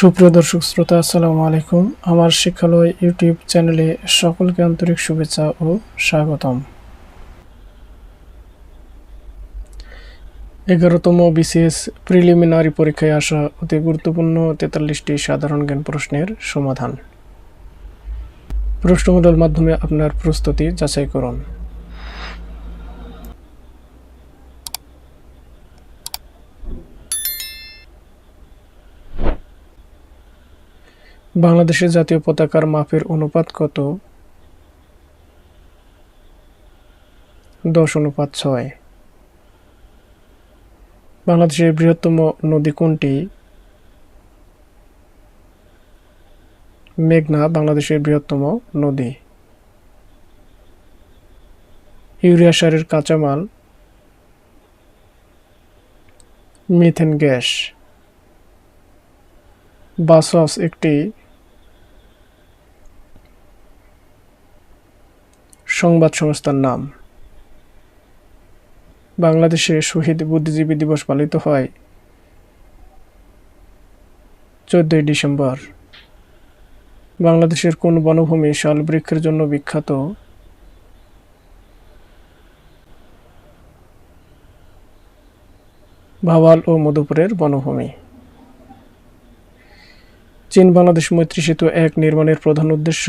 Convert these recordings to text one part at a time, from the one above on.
সুপ্রিয় দর্শক শ্রোতা, আসসালামু আলাইকুম। আমার শিক্ষালয় ইউটিউব চ্যানেলে সকলকে আন্তরিক শুভেচ্ছা ও স্বাগতম। এগারোতম বিসিএস প্রিলিমিনারি পরীক্ষায় আসা অতি গুরুত্বপূর্ণ তেতাল্লিশটি সাধারণ জ্ঞান প্রশ্নের সমাধান। প্রশ্নমূলের মাধ্যমে আপনার প্রস্তুতি যাচাই করুন। বাংলাদেশের জাতীয় পতাকার মাপের অনুপাত কত? দশ অনুপাত ছয়। বাংলাদেশের বৃহত্তম নদী কোনটি? মেঘনা, বাংলাদেশের বৃহত্তম নদী। ইউরিয়া সারের কাঁচামাল। Methane gas. বাসস একটি সংবাদ সংস্থার নাম। বাংলাদেশে শহীদ বুদ্ধিজীবী দিবস পালিত হয় চোদ্দই ডিসেম্বর। বাংলাদেশের কোন বনভূমি শাল বৃক্ষের জন্য বিখ্যাত? ভাওয়াল ও মধুপুরের বনভূমি। চীন বাংলাদেশ মৈত্রী সেতু এক নির্মাণের প্রধান উদ্দেশ্য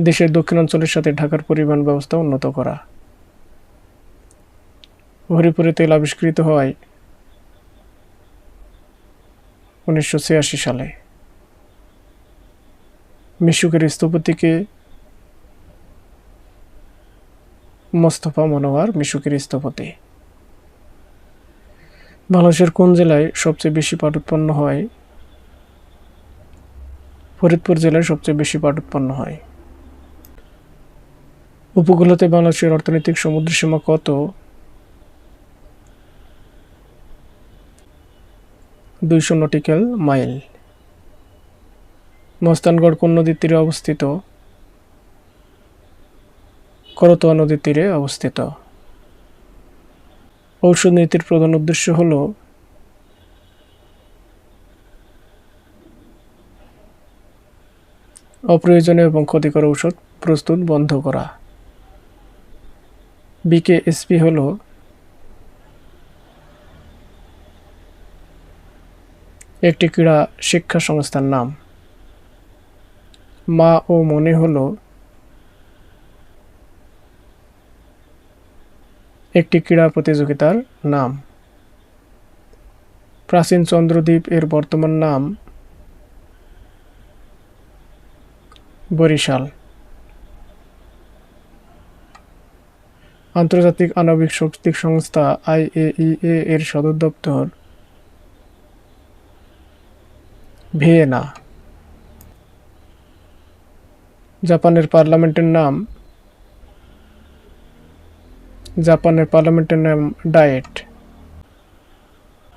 দেশের দক্ষিণাঞ্চলের সাথে ঢাকার পরিবহন ব্যবস্থা উন্নত করা। হরিপুরে তেল আবিষ্কৃত হয় উনিশশো ছিয়াশি সালে। মিশুকের স্থপতিকে মোস্তফা মনোয়ার মিশুকের স্থপতি। বাংলাদেশের কোন জেলায় সবচেয়ে বেশি পাট উৎপন্ন হয়? ফরিদপুর জেলায় সবচেয়ে বেশি পাট উৎপন্ন হয়। উপকূলতে বাংলাদেশের অর্থনৈতিক সমুদ্রসীমা কত? দুইশো নটিক্যাল মাইল। মস্তানগড় কোন নদীর তীরে অবস্থিত? করতোয়া নদীর তীরে অবস্থিত। ঔষধ নীতির প্রধান উদ্দেশ্য হল অপ্রয়োজনীয় এবং ক্ষতিকর ঔষধ প্রস্তুত বন্ধ করা। বিকেএসপি হল একটি ক্রীড়া শিক্ষা সংস্থার নাম। মা ও মনে হলো একটি ক্রীড়া প্রতিযোগিতার নাম। প্রাচীন চন্দ্রদ্বীপ এর বর্তমান নাম বরিশাল। আন্তর্জাতিক আণবিক শক্তি সংস্থা আইএইএ এর সদর দপ্তর ভিয়েনা। জাপানের পার্লামেন্টের নাম, জাপানের পার্লামেন্টের নাম ডায়েট।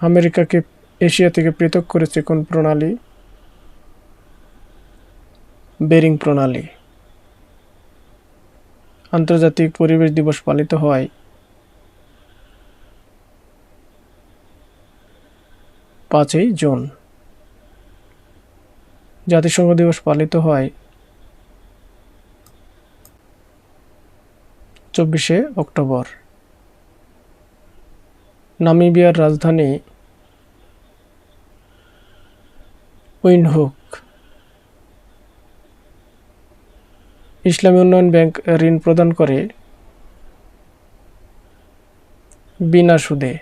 আমেরিকাকে এশিয়া থেকে পৃথক করেছে কোন প্রণালী? বেরিং প্রণালী। আন্তর্জাতিক পরিবেশ দিবস পালিত হয়। পাঁচই জুন। জাতিসংঘ দিবস পালিত হয়। চব্বিশে অক্টোবর। নামিবিয়ার রাজধানী উইনহুক। ইসলামী উন্নয়ন ব্যাংক ঋণ প্রদান করে বিনা সুদে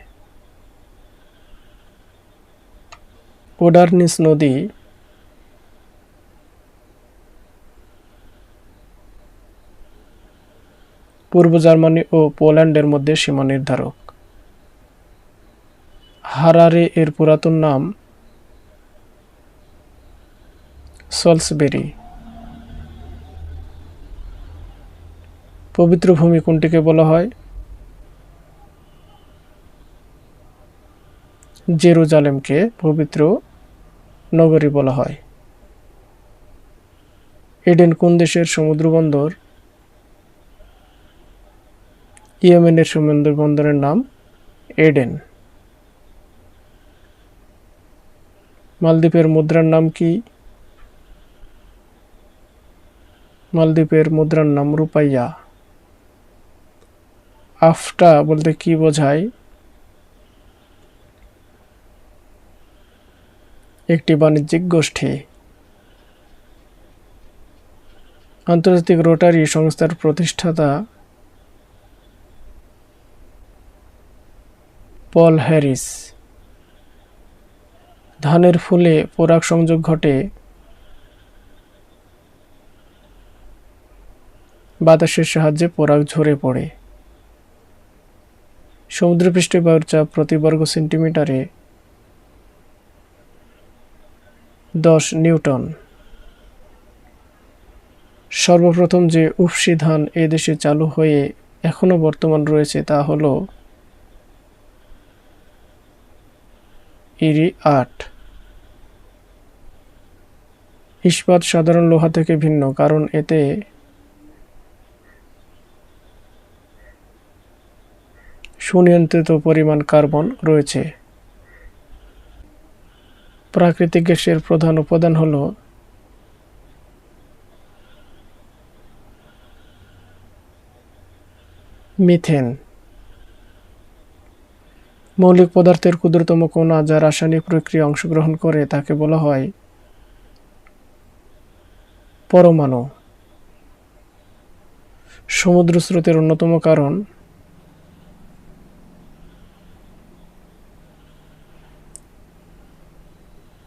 ওডারনিস নদী পূর্ব জার্মানি ও পোল্যান্ডের মধ্যে সীমা নির্ধারক। হারারে এর পুরাতন নাম সলসবেরি। পবিত্র ভূমি কোনটিকে বলা হয়? জেরুজালেমকে পবিত্র নগরী বলা হয়। এডেন কোন দেশের সমুদ্র বন্দর? ইয়েমেনের সমুদ্র বন্দরের নাম এডেন। মালদ্বীপের মুদ্রার নাম কি? মালদ্বীপের মুদ্রার নাম রূপাইয়া। আফটা বলতে কি বোঝায়? একটি বাণিজ্যিক গোষ্ঠী। আন্তর্জাতিক রোটারি সংস্থার প্রতিষ্ঠাতা পল হ্যারিস। ধানের ফুলে পরাগ সংযোগ ঘটে। বাতাসের সাহায্যে পরাগ ঝরে পড়ে। সমুদ্রপৃষ্ঠে বায়ুর চাপ প্রতি বর্গ সেন্টিমিটারে দশ নিউটন। সর্বপ্রথম যে উফসি ধান এ দেশে চালু হয়ে এখনও বর্তমান রয়েছে তা হল ইরি আট। ইস্পাত সাধারণ লোহা থেকে ভিন্ন, কারণ এতে সুনিয়ন্ত্রিত পরিমাণ কার্বন রয়েছে। প্রাকৃতিক গ্যাসের প্রধান উপাদান হল মিথেন। মৌলিক পদার্থের ক্ষুদ্রতম কণা যা রাসায়নিক প্রক্রিয়া অংশগ্রহণ করে তাকে বলা হয় পরমাণু। সমুদ্র স্রোতের অন্যতম কারণ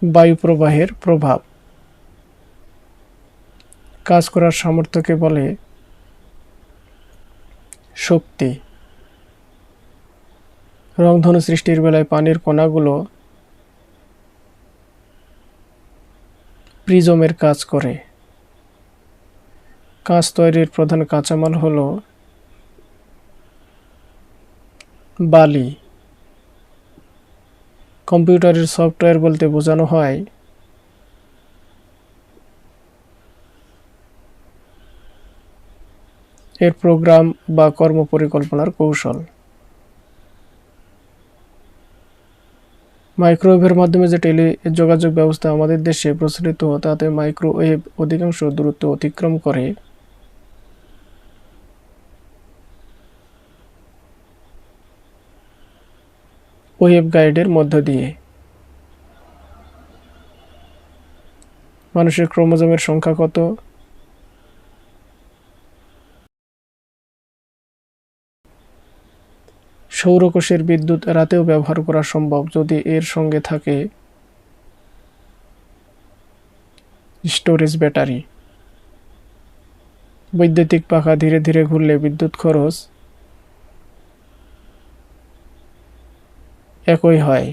বায়ু প্রবাহের প্রভাব। কাজ করার সামর্থ্যকে বলে শক্তি। রংধনু সৃষ্টির বেলায় পানির কণাগুলো প্রিজমের কাজ করে। কাঁচ তৈরির প্রধান কাঁচামাল হল বালি। কম্পিউটারের সফটওয়্যার বলতে বোঝানো হয়। এর প্রোগ্রাম বা কর্মপরিকল্পনার কৌশল। মাইক্রোওয়েভের মাধ্যমে যে টেলি যোগাযোগ ব্যবস্থা আমাদের দেশে প্রচলিত, তাতে মাইক্রোওয়েভ অধিকাংশ দূরত্ব অতিক্রম করে। ওয়েব গাইডের মধ্য দিয়ে। মানুষের ক্রোমোজোমের সংখ্যা কত? সৌরকোষের বিদ্যুৎ রাতেও ব্যবহার করা সম্ভব যদি এর সঙ্গে থাকে স্টোরেজ ব্যাটারি। বৈদ্যুতিক পাখা ধীরে ধীরে ঘুরলে বিদ্যুৎ খরচ একই হয়।